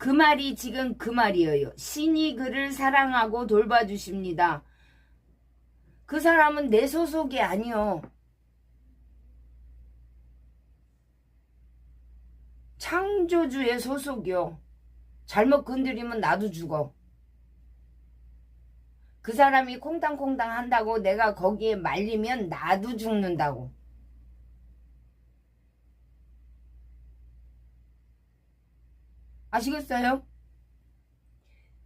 그 말이 지금 그 말이에요. 신이 그를 사랑하고 돌봐주십니다. 그 사람은 내 소속이 아니요. 창조주의 소속이요. 잘못 건드리면 나도 죽어. 그 사람이 콩당콩당 한다고 내가 거기에 말리면 나도 죽는다고. 아시겠어요?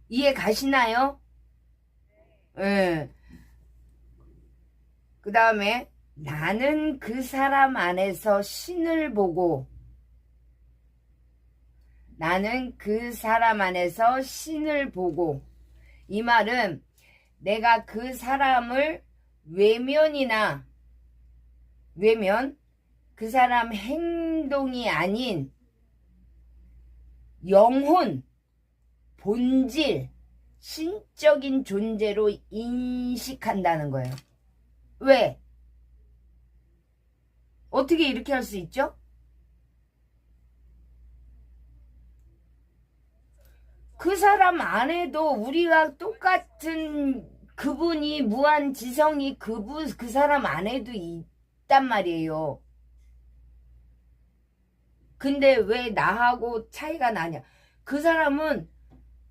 이해 가시나요? 예. 그 다음에 나는 그 사람 안에서 신을 보고 나는 그 사람 안에서 신을 보고 이 말은 내가 그 사람을 외면이나 외면 그 사람 행동이 아닌 영혼 본질 신적인 존재로 인식한다는 거예요. 왜? 어떻게 이렇게 할 수 있죠? 그 사람 안에도 우리가 똑같은 그분이 무한 지성이 그분 그 사람 안에도 있단 말이에요. 근데 왜 나하고 차이가 나냐? 그 사람은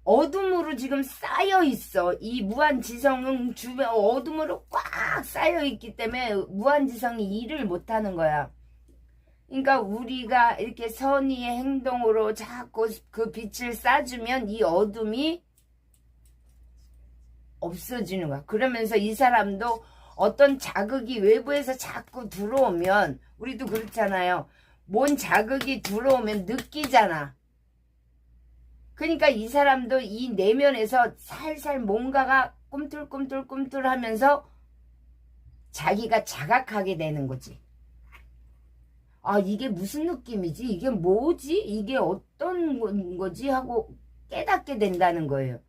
어둠으로 지금 쌓여 있어. 이 무한 지성은 주변 어둠으로 꽉 쌓여 있기 때문에 무한 지성이 일을 못 하는 거야. 그러니까 우리가 이렇게 선의의 행동으로 자꾸 그 빛을 쏴주면 이 어둠이 없어지는 거야. 그러면서 이 사람도 어떤 자극이 외부에서 자꾸 들어오면 우리도 그렇잖아요. 뭔 자극이 들어오면 느끼잖아. 그러니까 이 사람도 이 내면에서 살살 뭔가가 꿈틀꿈틀꿈틀 하면서 자기가 자각하게 되는 거지. 아, 이게 무슨 느낌이지? 이게 뭐지? 이게 어떤 건 거지? 하고 깨닫게 된다는 거예요.